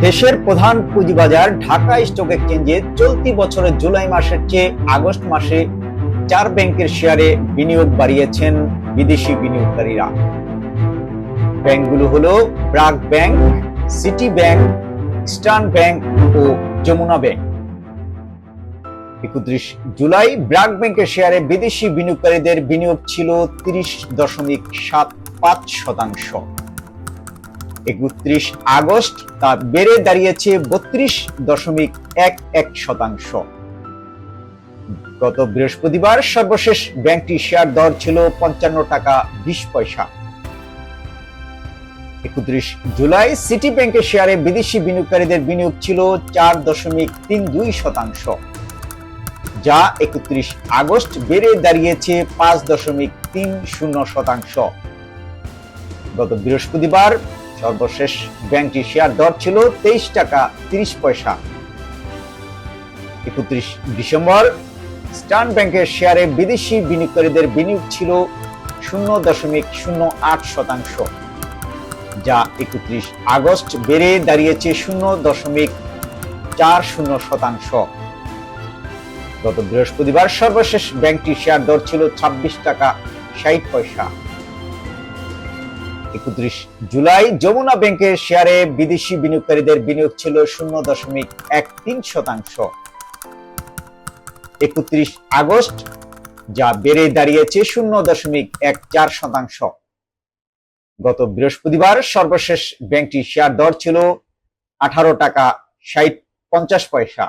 দেশের প্রধান পুঁজিবাজার ঢাকা স্টক এক্সচেঞ্জে চলতি বছরের জুলাই মাসের চেয়ে আগস্ট মাসে চার ব্যাংকের শেয়ারে বিনিয়োগ বাড়িয়েছেন বিদেশি বিনিয়োগকারীরা। ব্যাংকগুলো হলো BRAC bank, city bank, eastern bank ও যমুনা ব্যাংক। একত্রিশ জুলাই ব্রাক ব্যাংকের শেয়ারে বিদেশি বিনিয়োগকারীদের বিনিয়োগ ছিল তিরিশ দশমিক সাত পাঁচ শতাংশ। একত্রিশ আগস্ট, তা বেড়ে দাঁড়িয়েছে বত্রিশ দশমিক এক এক শতাংশ। গত বৃহস্পতিবার সর্বশেষ ব্যাংকটি শেয়ার দর ছিল পঞ্চান্ন টাকা বিশ পয়সা। একত্রিশ জুলাই সিটি ব্যাংকের শেয়ারে বিদেশি বিনিয়োগকারীদের বিনিয়োগ ছিল চার দশমিক তিন দুই শতাংশ, যা একত্রিশ আগস্ট বেড়ে দাঁড়িয়েছে পাঁচ দশমিক তিন শূন্য শতাংশ। গত বৃহস্পতিবার সর্বশেষ ব্যাংকটির শেয়ার দর ছিল তেইশ টাকা তিরিশ পয়সা। একত্রিশ ডিসেম্বর, স্টার্ন ব্যাংকের শেয়ারে বিদেশি বিনিয়োগকারীদের বিনিয়োগ ছিল শূন্য দশমিক শূন্য আট শতাংশ, যা একত্রিশ আগস্ট বেড়ে দাঁড়িয়েছে শূন্য দশমিক চার শূন্য শতাংশ। গত বৃহস্পতিবার সর্বশেষ ব্যাংকটির শেয়ার দর ছিল ছাব্বিশ টাকা ষাট পয়সা। একত্রিশ জুলাই যমুনা ব্যাংকের শেয়ারে বিদেশি বিনিয়োগকারীদের বিনিয়োগ ছিল শূন্য দশমিক এক তিন শতাংশ। একত্রিশ আগস্ট, যা বেড়ে দাঁড়িয়েছে শূন্য দশমিক এক চার শতাংশ। গত বৃহস্পতিবার সর্বশেষ ব্যাংকটির শেয়ার দর ছিল আঠারো টাকা ষাট পঞ্চাশ পয়সা।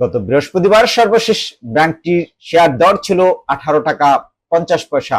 গত বৃহস্পতিবার সর্বশেষ ব্যাংকটির শেয়ার দর ছিল আঠারো টাকা পঞ্চাশ পয়সা।